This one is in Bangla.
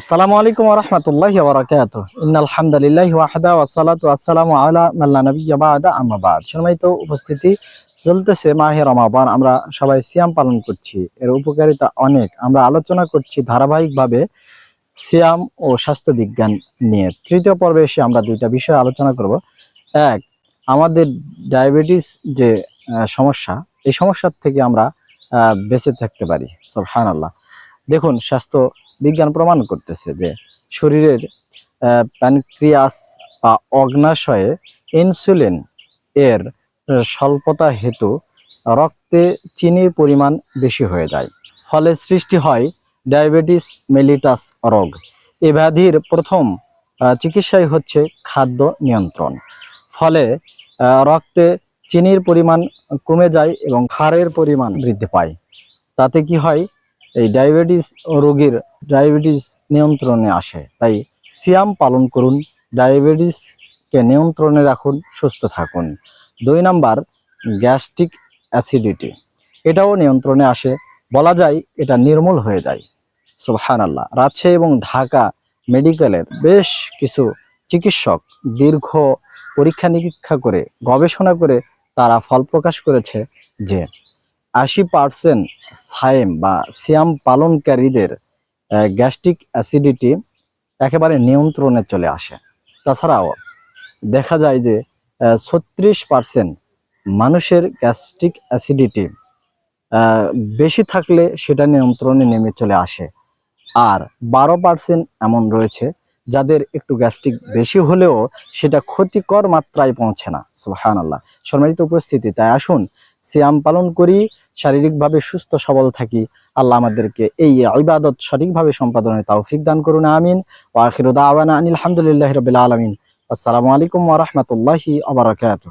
আসসালামু আলাইকুম রহমতুল্লাহ বারাকাত ইন্নাল হামদুলিল্লাহ ওয়াহদা ওয়াসসালাতু ওয়াসসালামু আলা মাল্লা নাবিয়্যা বাদা আম্মা বাদ। সম্মানিত উপস্থিতি চলতেছে মাহে রমাবান আমরা সবাই সিয়াম পালন করছি। এর উপকারিতা অনেক। আমরা আলোচনা করছি ধারাবাহিকভাবে সিয়াম ও স্বাস্থ্য বিজ্ঞান নিয়ে। তৃতীয় পর্বে এসে আমরা দুইটা বিষয় আলোচনা করব। এক, আমাদের ডায়াবেটিস যে সমস্যা, এই সমস্যার থেকে আমরা বেঁচে থাকতে পারি। সুবহানাল্লাহ। দেখুন, স্বাস্থ্য বিজ্ঞান প্রমাণ করতেছে যে শরীরের প্যানক্রিয়াস বা অগ্নাশয়ে ইনসুলিন এর স্বল্পতা হেতু রক্তে চিনির পরিমাণ বেশি হয়ে যায়। ফলে সৃষ্টি হয় ডায়াবেটিস মেলিটাস রোগ। এ ব্যাধির প্রথম চিকিৎসাই হচ্ছে খাদ্য নিয়ন্ত্রণ। ফলে রক্তে চিনির পরিমাণ কমে যায় এবং ক্ষারের পরিমাণ বৃদ্ধি পায়। তাতে কি হয়? এই ডায়াবেটিস রোগীর ডায়াবেটিস নিয়ন্ত্রণে আসে। তাই সিয়াম পালন করুন, ডায়াবেটিসকে নিয়ন্ত্রণে রাখুন, সুস্থ থাকুন। দুই নাম্বার, গ্যাস্ট্রিক অ্যাসিডিটি। এটাও নিয়ন্ত্রণে আসে। বলা যায় এটা নির্মূল হয়ে যায়। সুবহান আল্লাহ রাজশাহী এবং ঢাকা মেডিকেলের বেশ কিছু চিকিৎসক দীর্ঘ পরীক্ষা নিরীক্ষা করে, গবেষণা করে তারা ফল প্রকাশ করেছে যে আশি পার্সেন্ট সায়েম বা সিয়াম পালনকারীদের গ্যাস্ট্রিক অ্যাসিডিটি একেবারে নিয়ন্ত্রণে চলে আসে। তাছাড়াও দেখা যায় যে ছত্রিশ পার্সেন্ট মানুষের গ্যাস্ট্রিক অ্যাসিডিটি বেশি থাকলে সেটা নিয়ন্ত্রণে নেমে চলে আসে। আর বারো পার্সেন্ট এমন রয়েছে যাদের একটু গ্যাস্ট্রিক বেশি হলেও সেটা ক্ষতিকর মাত্রায় পৌঁছে না। সুহান আল্লাহ সম্মানিত উপস্থিতি, তাই আসুন সিয়াম পালন করি, শারীরিকভাবে সুস্থ, সবল থাকি। আল্লাহ আমাদেরকে এই ইবাদত সঠিকভাবে সম্পাদনের তৌফিক দান করুন, আমিন। ওয়াখিরুদ আওয়ানা আনিল হামদুলিল্লাহি রবিল আলমিন। আসসালামু আলাইকুম ওয়া রাহমাতুল্লাহি ওয়া বারাকাতুহু।